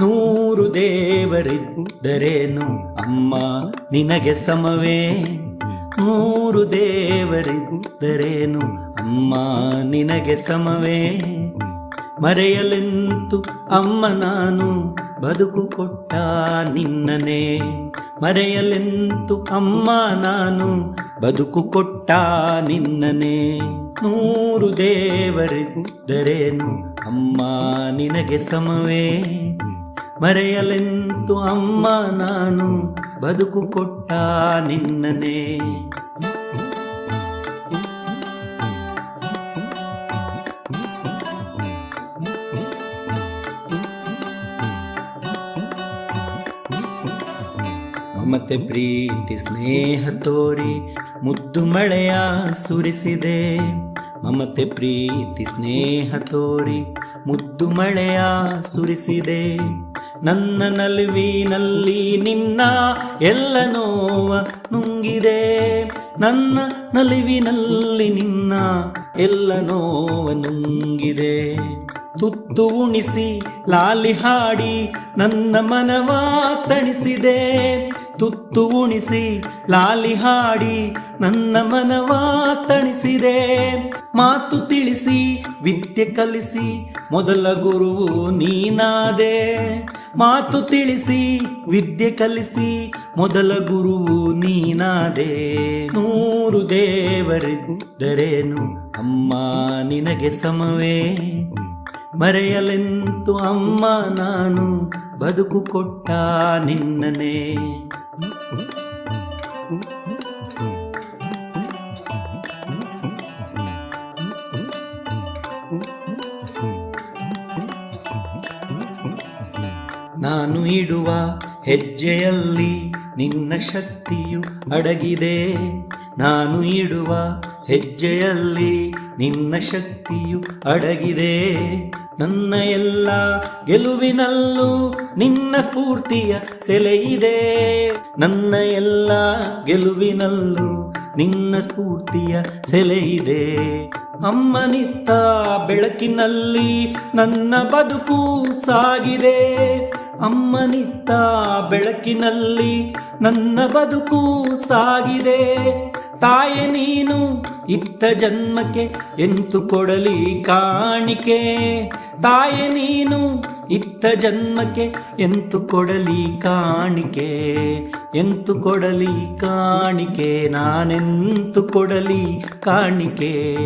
ನೂರು ದೇವರಿದ್ದರೇನು ಅಮ್ಮ? ನಿನಗೆ ಸಮವೇ? ನೂರು ದೇವರಿದ್ದರೇನು ಅಮ್ಮ? ನಿನಗೆ ಸಮವೇ? ಮರೆಯಲೆಂತು ಅಮ್ಮ ನಾನು ಬದುಕು ಕೊಟ್ಟ ನಿನ್ನನೇ ಮರೆಯಲೆಂತು ಅಮ್ಮ ನಾನು ಬದುಕು ಕೊಟ್ಟ ನಿನ್ನನೇ ನೂರು ದೇವರಿದ್ದರೇನು ಅಮ್ಮ? ನಿನಗೆ ಸಮವೇ? ಮರೆಯಲೆಂತು ಅಮ್ಮ ನಾನು ಬದುಕು ಕೊಟ್ಟ ನಿನ್ನನೆ ಮಮತೆ ಪ್ರೀತಿ ಸ್ನೇಹ ತೋರಿ ಮುದ್ದು ಮಳೆಯ ಸುರಿಸಿದೆ. ಮಮತೆ ಪ್ರೀತಿ ಸ್ನೇಹ ತೋರಿ ಮುದ್ದು ಮಳೆಯ ಸುರಿಸಿದೆ. ನನ್ನ ನಲ್ವಿನಲ್ಲಿ ನಿನ್ನ ಎಲ್ಲ ನೋವ ನುಂಗಿದೆ. ನನ್ನ ನಲಿವಿನಲ್ಲಿ ನಿನ್ನ ಎಲ್ಲ ನೋವ ನುಂಗಿದೆ. ತುತ್ತು ಉಣಿಸಿ ಲಾಲಿ ಹಾಡಿ ನನ್ನ ಮನವಾ ತಣಿಸಿದೆ. ತುತ್ತು ಉಣಿಸಿ, ಲಾಲಿ ಹಾಡಿ ನನ್ನ ಮನವ ತಣಿಸಿದೆ. ಮಾತು ತಿಳಿಸಿ, ವಿದ್ಯೆ ಕಲಿಸಿ, ಮೊದಲ ಗುರುವು ನೀನಾದೆ. ಮಾತು ತಿಳಿಸಿ, ವಿದ್ಯೆ ಕಲಿಸಿ, ಮೊದಲ ಗುರುವು ನೀನಾದೆ. ನೂರು ದೇವರಿದ್ದರೇನು ಅಮ್ಮ, ನಿನಗೆ ಸಮವೇ? ಮರೆಯಲೆಂತು ಅಮ್ಮ ನಾನು ಬದುಕು ಕೊಟ್ಟ ನಿನ್ನನೆ ನಾನು ಇಡುವ ಹೆಜ್ಜೆಯಲ್ಲಿ ನಿನ್ನ ಶಕ್ತಿಯು ಅಡಗಿದೆ. ನಾನು ಇಡುವ ಹೆಜ್ಜೆಯಲ್ಲಿ ನಿನ್ನ ಶಕ್ತಿಯು ಅಡಗಿದೆ. ನನ್ನ ಎಲ್ಲ ಗೆಲುವಿನಲ್ಲೂ ನಿನ್ನ ಸ್ಫೂರ್ತಿಯ ಸೆಲೆಯಿದೆ ನನ್ನ ಎಲ್ಲ ಗೆಲುವಿನಲ್ಲೂ ನಿನ್ನ ಸ್ಫೂರ್ತಿಯ ಸೆಲೆಯಿದೆ ಅಮ್ಮನಿತ್ತ ಬೆಳಕಿನಲ್ಲಿ ನನ್ನ ಬದುಕು ಸಾಗಿದೆ. ಅಮ್ಮನಿತ್ತ ಬೆಳಕಿನಲ್ಲಿ ನನ್ನ ಬದುಕು ಸಾಗಿದೆ. ತಾಯೆ ನೀನು ಇತ್ತ ಜನ್ಮಕ್ಕೆ ಎಂತು ಕೊಡಲಿ ಕಾಣಿಕೆ. ತಾಯೆ ನೀನು ಇತ್ತ ಜನ್ಮಕ್ಕೆ ಎಂತು ಕೊಡಲಿ ಕಾಣಿಕೆ. ಎಂತು ಕೊಡಲಿ ಕಾಣಿಕೆ, ನಾನೆಂತು ಕೊಡಲಿ ಕಾಣಿಕೆ.